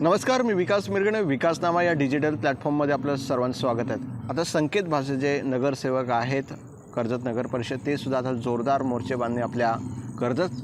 नमस्कार मी विकास मिरगणे विकासनामा या डिजिटल प्लॅटफॉर्ममध्ये आपलं सर्वांचं स्वागत आहे. आता संकेत भाषे जे नगरसेवक आहेत कर्जत नगर परिषद ते सुद्धा आता जोरदार मोर्चे बांधणे आपल्या कर्जत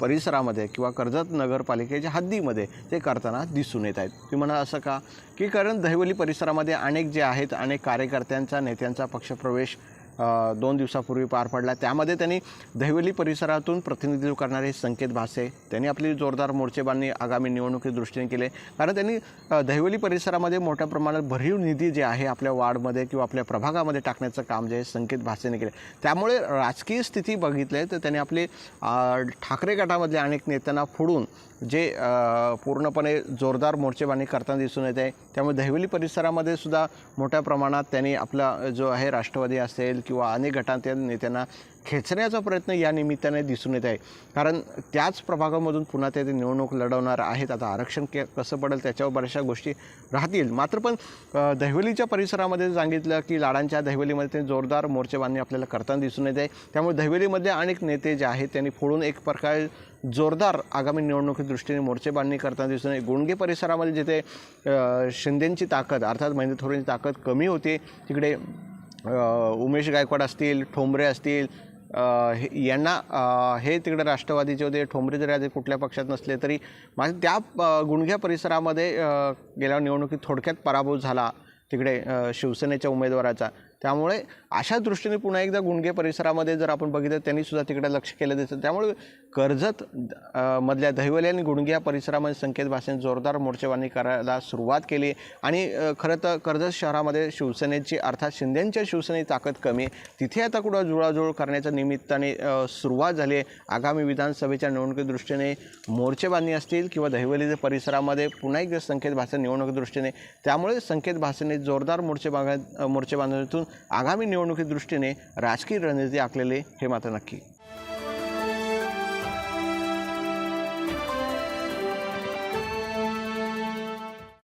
परिसरामध्ये किंवा कर्जत नगरपालिकेच्या हद्दीमध्ये ते करताना दिसून येत आहेत. तुम्ही म्हणा असं का? की कारण दहिवली परिसरामध्ये अनेक जे आहेत अनेक कार्यकर्त्यांचा नेत्यांचा पक्षप्रवेश दोन दिवसापूर्वी पार पडला. त्यामध्ये त्यांनी दहिवली परिसरातून प्रतिनिधित्व करणारे संकेत भासे त्यांनी आपली जोरदार मोर्चेबांधणी आगामी निवडणुकी दृष्टीने केले. कारण त्यांनी दहिवली परिसरामध्ये मोठ्या प्रमाणात भरीव निधी जे आहे आपल्या वार्डमध्ये किंवा आपल्या प्रभागामध्ये टाकण्याचं काम जे आहे संकेत भासेने केले. त्यामुळे राजकीय स्थिती बघितले तर त्यांनी आपले ठाकरे गटामधल्या अनेक नेत्यांना फोडून जे पूर्णपणे जोरदार मोर्चेबांधणी करताना दिसून येत आहे त्यामुळे दहिवली परिसरामध्ये सुद्धा मोठ्या प्रमाणात त्यांनी आपला जो आहे राष्ट्रवादी असेल किंवा अनेक गटांतील नेत्यांना खेचण्याचा प्रयत्न या निमित्ताने दिसून येत आहे. कारण त्याच प्रभागामधून पुन्हा ते निवडणूक लढवणार आहेत. आता आरक्षण के कसं पडेल त्याच्यावर बऱ्याचशा गोष्टी राहतील. मात्र पण दहिवलीच्या परिसरामध्ये सांगितलं की लाडांच्या दहिवलीमध्ये ते जोरदार मोर्चेबांधणी आपल्याला करताना दिसून येत आहे. त्यामुळे दहिवलीमधले अनेक नेते जे आहेत त्यांनी फोडून एक प्रकारे जोरदार आगामी निवडणुकी दृष्टीने मोर्चेबांधणी करताना दिसून येते गुणगे परिसरामध्ये जिथे शिंदेंची ताकद अर्थात महेंद्र थोरेंची ताकद कमी होती तिकडे उमेश गायकवाड असतील ठोंबरे असतील हे- यांना हे तिकडे राष्ट्रवादीचे होते ठोंबरे जरी आधी कुठल्या पक्षात नसले तरी माझ्या त्या गुणघ्या परिसरामध्ये गेल्या निवडणुकीत थोडक्यात पराभव झाला तिकडे शिवसेनेच्या उमेदवाराचा. त्यामुळे अशा दृष्टीने पुन्हा एकदा गुणगे परिसरामध्ये जर आपण बघितलं त्यांनी सुद्धा तिकडे लक्ष केलं दिसतं. त्यामुळे कर्जत मधल्या दहिवली आणि गुणगे या परिसरामध्ये संकेत भाषेने जोरदार मोर्चेबांधणी करायला सुरुवात केली. आणि खरं तर कर्जत शहरामध्ये शिवसेनेची अर्थात शिंदेंच्या शिवसेनेची ताकद कमी. तिथे आता कुठं जुळाजुळ करण्याच्या निमित्ताने सुरुवात झाली आहे. आगामी विधानसभेच्या निवडणुकीदृष्टीने मोर्चेबांधणी असतील किंवा दहिवलीच्या परिसरामध्ये पुन्हा एकदा संकेत भाषा निवडणुकीदृष्टीने त्यामुळे संकेत भाषेने जोरदार मोर्चे बांधा मोर्चेबांधणीतून आगामी निवडणुकी दृष्टीने राजकीय रणनीती आखलेले हे मात्र नक्की.